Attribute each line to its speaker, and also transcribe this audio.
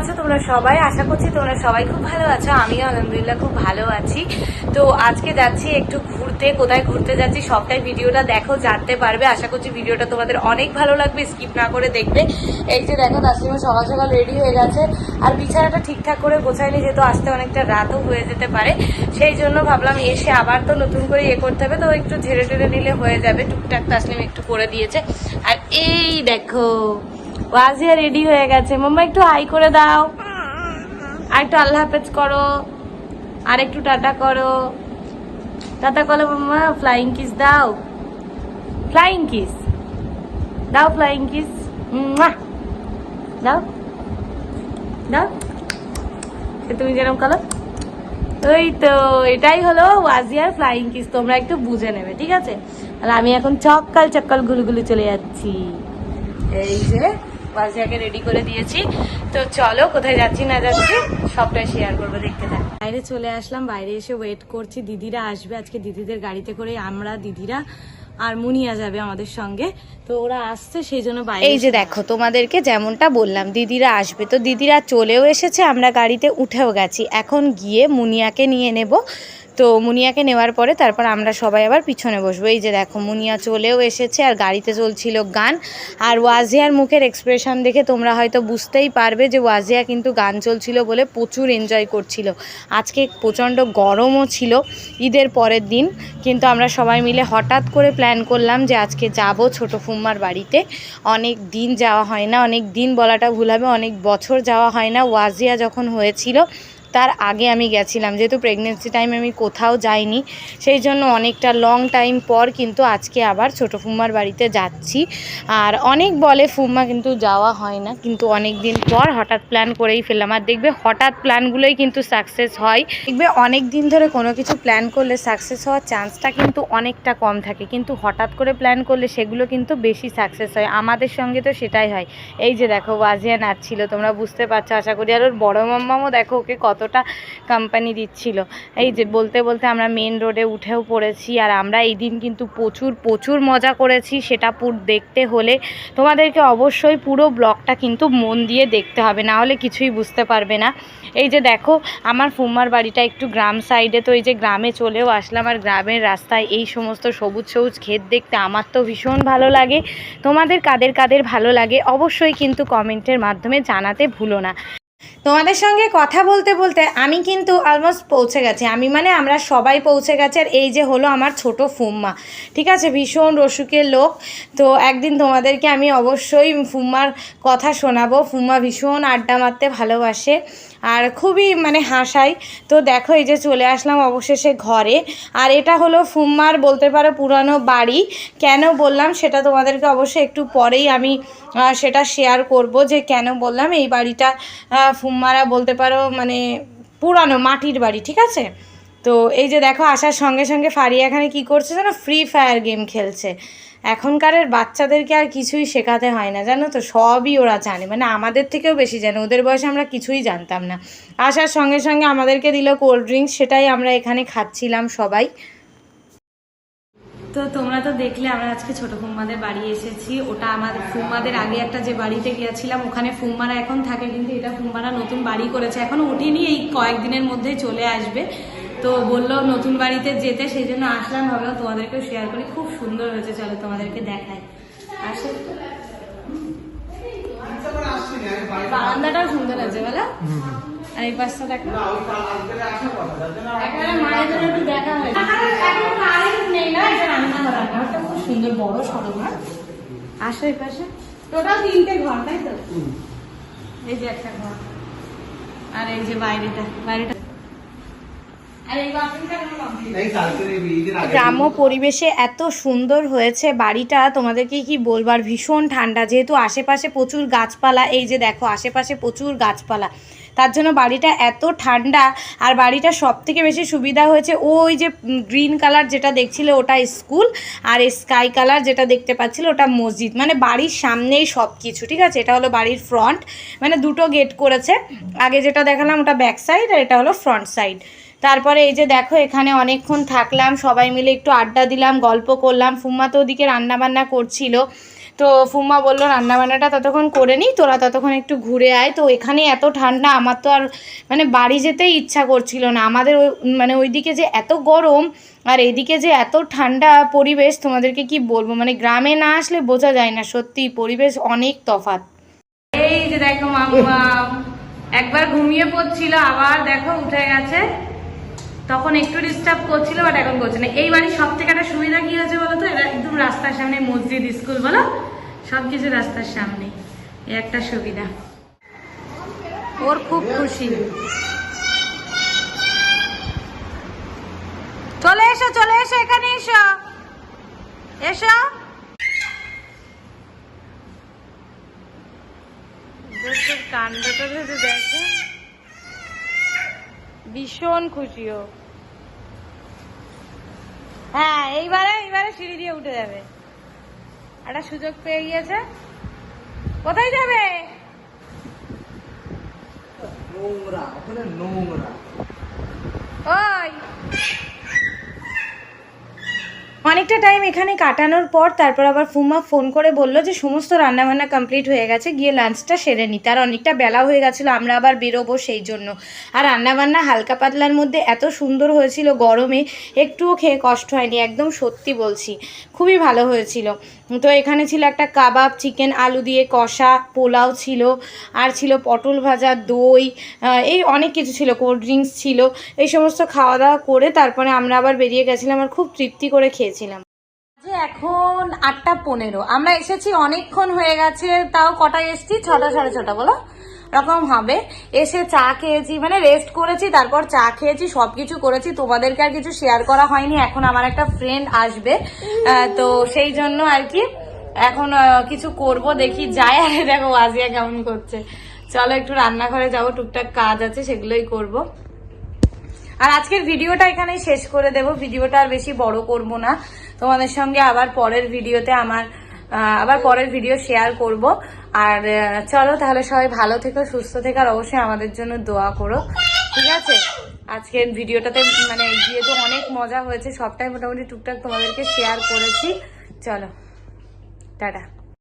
Speaker 1: আছো তোমরা সবাই? আশা করছি তোমরা সবাই খুব ভালো আছো। আমিও আলহামদুলিল্লাহ খুব ভালো আছি। তো আজকে যাচ্ছি একটু ঘুরতে। কোথায় ঘুরতে যাচ্ছি সবটাই ভিডিওটা দেখো, জানতে পারবে। আশা করছি ভিডিওটা তোমাদের অনেক ভালো লাগবে। স্কিপ না করে দেখবে। এই যে দেখো, তাসলিমা সকাল সকাল রেডি হয়ে গেছে। আর বিছানাটা ঠিকঠাক করে গোছায়নি, যেহেতু আসতে অনেকটা রাতও হয়ে যেতে পারে। সেই জন্য ভাবলাম এসে আবার তো নতুন করে ইয়ে করতে হবে। তো একটু ঝেড়ে টেড়ে নিলে হয়ে যাবে। টুকটাক তাসলিম একটু করে দিয়েছে। আর এই দেখো ওয়াজিয়া রেডি হয়ে গেছে। মাম্মা, একটু হাই করে দাও। আর একটু আল্লাহ হাফেজ করো। আর একটু টাটা করো। টাটা করো মাম্মা ফ্লাইং কিস দাও। ফ্লাইং কিস দাও ফ্লাইং কিস দাও। দাও। তুমি যেরকম করো। ওই তো, এটাই হলো ওয়াজিয়ার ফ্লাইং কিস তোমরা একটু বুঝে নেবে, ঠিক আছে? আর আমি এখন চক্কাল চক্কাল ঘুলুগুলি চলে যাচ্ছি। এই যে ওয়াজিয়াকে রেডি করে দিয়েছি। তো চলো কোথায় যাচ্ছি না যাচ্ছি সবটাই শেয়ার করব দেখতে থাক। বাইরে চলে আসলাম বাইরে এসে ওয়েট করছি দিদিরা আসবে। আজকে দিদিদের গাড়িতে করে আমরা দিদিরা আর মুনিয়া যাবে আমাদের সঙ্গে। তো ওরা আসছে সেই জন্য বাইরে
Speaker 2: এই যে দেখো তোমাদেরকে যেমনটা বললাম দিদিরা আসবে। তো দিদিরা চলেও এসেছে আমরা গাড়িতে উঠেও গেছি। এখন গিয়ে মুনিয়াকে নিয়ে নেব। তো মুনিয়াকে নেওয়ার পরে তারপর আমরা সবাই আবার পিছনে বসবো। এই যে দেখো, মুনিয়া চলেও এসেছে আর গাড়িতে চলছিল গান। আর ওয়াজিয়ার মুখের এক্সপ্রেশন দেখে তোমরা হয়তো বুঝতেই পারবে যে ওয়াজিয়া কিন্তু গান চলছিল বলে প্রচুর এনজয় করছিল। আজকে প্রচণ্ড গরমও ছিল ঈদের পরের দিন, কিন্তু আমরা সবাই মিলে হঠাৎ করে প্ল্যান করলাম যে আজকে যাব ছোট ফুম্মার বাড়িতে। অনেক দিন যাওয়া হয় না, অনেক দিন বলাটা ভুল হবে, অনেক বছর যাওয়া হয় না। ওয়াজিয়া যখন হয়েছিল তার আগে আমি গেছিলাম, যেহেতু প্রেগনেন্সি টাইমে আমি কোথাও যাইনি, সেই জন্য অনেকটা লং টাইম পর কিন্তু আজকে আবার ছোটো ফুম্মার বাড়িতে যাচ্ছি। আর অনেক বলে ফুম্মা কিন্তু যাওয়া হয় না, কিন্তু অনেক দিন পর হঠাৎ প্ল্যান করেই ফেললাম। আর দেখবে হঠাৎ প্ল্যানগুলোই কিন্তু সাকসেস হয়। দেখবে অনেক দিন ধরে কোনো কিছু প্ল্যান করলে সাকসেস হওয়ার চান্সটা কিন্তু অনেকটা কম থাকে, কিন্তু হঠাৎ করে প্ল্যান করলে সেগুলো কিন্তু বেশি সাকসেস হয়। আমাদের সঙ্গে তো সেটাই হয়। এই যে দেখো, ওয়াজিয়া নাচছিল, তোমরা বুঝতে পারছ, আশা করি। আর ওর বড় মাম্মামও দেখো, ওকে কতটা কোম্পানি দিচ্ছিল। এই যে বলতে বলতে আমরা মেন রোডে উঠেও পড়েছি আর আমরা এই দিন কিন্তু প্রচুর প্রচুর মজা করেছি সেটা পুর, দেখতে হলে। তোমাদেরকে অবশ্যই পুরো ব্লগটা কিন্তু মন দিয়ে দেখতে হবে, না হলে কিছুই বুঝতে পারবে না। এই যে দেখো, আমার ফুম্মার বাড়িটা একটু গ্রাম সাইডে তো এই যে গ্রামে চলেও আসলাম আর গ্রামের রাস্তায় এই সমস্ত সবুজ সবুজ ক্ষেত দেখতে আমার তো ভীষণ ভালো লাগে। তোমাদের কাদের কাদের ভালো লাগে অবশ্যই কিন্তু কমেন্টের মাধ্যমে জানাতে ভুলো না। তোমাদের সঙ্গে কথা বলতে বলতে আমি কিন্তু অলমোস্ট পৌঁছে গেছি। আমি মানে আমরা সবাই পৌঁছে গেছি আর এই যে হলো আমার ছোট ফুম্মা। ঠিক আছে? ভীষণ রসুকের লোক। তো একদিন তোমাদেরকে আমি অবশ্যই ফুম্মার কথা শোনাবো। ফুম্মা ভীষণ আড্ডা মারতে ভালোবাসে। আর খুবই মানে হাসাই। তো দেখো এই যে চলে আসলাম অবশেষে ঘরে। আর এটা হলো ফুম্মার বলতে পারো পুরানো বাড়ি। কেন বললাম? সেটা তোমাদেরকে অবশ্যই একটু পরেই আমি সেটা শেয়ার করব যে কেন বললাম? এই বাড়িটা ফুম্মারা বলতে পারো মানে পুরানো মাটির বাড়ি, ঠিক আছে? তো এই যে দেখো, আসার সঙ্গে সঙ্গে ফারিয়া এখানে কি করছে যেন ফ্রি ফায়ার গেম খেলছে। এখনকারের বাচ্চাদেরকে আর কিছুই শেখাতে হয় না, জানো তো? সবই ওরা জানে। মানে আমাদের থেকেও বেশি জানে। ওদের বয়সে আমরা কিছুই জানতাম না। আসার সঙ্গে সঙ্গে আমাদেরকে দিল কোল্ড ড্রিঙ্কস, সেটাই আমরা এখানে খাচ্ছিলাম সবাই। তো তোমরা তো দেখলে, আমরা আজকে ছোট ফুম্মাদের বাড়ি এসেছি। ওটা আমাদের ফুম্মাদের আগে একটা যে বাড়িতে গিয়েছিলাম, ওখানে ফুম্মারা এখন থাকে, কিন্তু এটা ফুম্মারা নতুন বাড়ি করেছে। এখনও ওঠেনি, এই কয়েকদিনের মধ্যেই চলে আসবে। তো বলল নতুন বাড়িতে যেতে সেই জন্য আসলাম ভাবলাম তোমাদেরকেও শেয়ার করি। খুব সুন্দর হয়েছে চলো তোমাদেরকে দেখাই। আসে বারান্দাটাও সুন্দর আছে বলো। আর এই পাশটা দেখো। মায়ের একটু খুব সুন্দর বড় আসো এই পাশে। টোটাল তিনটে ঘর তাই তো? এই যে একটা ঘর। আর এই যে বাইরেটা বাইরেটা গ্রাম্য পরিবেশে এত সুন্দর হয়েছে বাড়িটা তোমাদেরকে কি বলবার? ভীষণ ঠান্ডা যেহেতু আশেপাশে প্রচুর গাছপালা এই যে দেখো আশেপাশে প্রচুর গাছপালা। তার জন্য বাড়িটা এত ঠান্ডা আর বাড়িটা সব থেকে বেশি সুবিধা হয়েছে ওই যে গ্রিন কালার যেটা দেখছিলে ওটা স্কুল আর স্কাই কালার যেটা দেখতে পাচ্ছিলে ওটা মসজিদ। মানে বাড়ির সামনেই সব কিছু ঠিক আছে? এটা হলো বাড়ির ফ্রন্ট মানে দুটো গেট করেছে। আগে যেটা দেখালাম ওটা ব্যাক সাইড আর এটা হলো ফ্রন্ট সাইড তারপরে এই যে দেখো, এখানে অনেকক্ষণ থাকলাম, সবাই মিলে একটু আড্ডা দিলাম, গল্প করলাম। ফুম্মা তো ওদিকে রান্নাবান্না করছিল। তো ফুম্মা বলল রান্না বান্নাটা ততক্ষণ করে নিই তোরা ততক্ষণ একটু ঘুরে আয়। তো এখানে এত ঠান্ডা, আমার তো আর মানে বাড়ি যেতেই ইচ্ছা করছিল না। আমাদের ওই মানে ওইদিকে যে এত গরম আর এদিকে যে এত ঠান্ডা পরিবেশ, তোমাদেরকে কি বলব? মানে গ্রামে না আসলে বোঝা যায় না, সত্যি পরিবেশ অনেক তফাৎ। এই যে দেখো মাম্মা একবার ঘুমিয়ে পড়ছিল, আবার দেখো উঠে গেছে। তখন একটু ডিস্টার্ব করছিল বাট এখন করছে না। এই বাড়ির সব থেকে একটা সুবিধা কি হয়েছে বলো তো? এটা একদম রাস্তার সামনে মসজিদ স্কুল, বলো? সব কিছু রাস্তার সামনে। এই একটা সুবিধা। ওর খুব খুশি। চলে এসো চলে এসো, এখানে এসো। এসো। কাণ্ডটা দেখো। ভীষণ খুশি ও। হ্যাঁ এইবারে এইবারে সিঁড়ি দিয়ে উঠে যাবে। একটা সুযোগ পেয়ে গিয়েছে। কোথায় যাবে?
Speaker 3: নোংরা ওখানে নোংরা।
Speaker 2: ওই। অনেকটা টাইম এখানে কাটানোর পর তারপর আবার ফুমা ফোন করে বলল যে, সমস্ত রান্নাবান্না কমপ্লিট হয়ে গেছে, গিয়ে লাঞ্চটা সেরে নিতে আর অনেকটা বেলা হয়ে গেছিল, আমরা আবার বেরোবো সেই জন্য। আর রান্নাবান্না হালকা পাতলার মধ্যে এত সুন্দর হয়েছিল গরমে, একটুও খেয়ে কষ্ট হয়নি, একদম সত্যি বলছি। খুবই ভালো হয়েছিল। তো এখানে ছিল একটা কাবাব চিকেন আলু দিয়ে কষা, পোলাও ছিল, আর ছিল পটল ভাজা, দই এই অনেক কিছু ছিল কোল্ড ড্রিঙ্কস ছিল। এই সমস্ত খাওয়া দাওয়া করে তারপরে আমরা আবার বেরিয়ে গেছিলাম, আর খুব তৃপ্তি করে খেয়েছিলাম। যে এখন আটটা পনেরো। আমরা এসেছি অনেকক্ষণ হয়ে গেছে, তাও কটা এসেছি? ছটা, সাড়ে ছটা, বলো। রকম হবে। এসে চা খেয়েছি মানে রেস্ট করেছি, তারপর চা খেয়েছি, সবকিছু করেছি। তোমাদেরকে আর কিছু শেয়ার করা হয়নি, এখন আমার একটা ফ্রেন্ড আসবে। তো সেই জন্য আর কি, এখন কিছু করব, দেখি যায়। আর দেখো আজিয়া কেমন করছে। চলো একটু রান্নাঘরে যাব, টুকটাক কাজ আছে, সেগুলোই করব। আর আজকের ভিডিওটা এখানেই শেষ করে দেব। ভিডিওটা আর বেশি বড় করব না। তোমাদের সঙ্গে আবার পরের ভিডিওতে আমার আবার পরের ভিডিও শেয়ার করব। আর চলো তাহলে সবাই ভালো থেকো, সুস্থ থেকো, আর অবশ্যই আমাদের জন্য দোয়া করো। ঠিক আছে? আজকের ভিডিওটাতে মানে গিয়ে তো অনেক মজা হয়েছে, সবটাই মোটামুটি টুকটাক তোমাদেরকে শেয়ার করেছি। চলো, টাটা।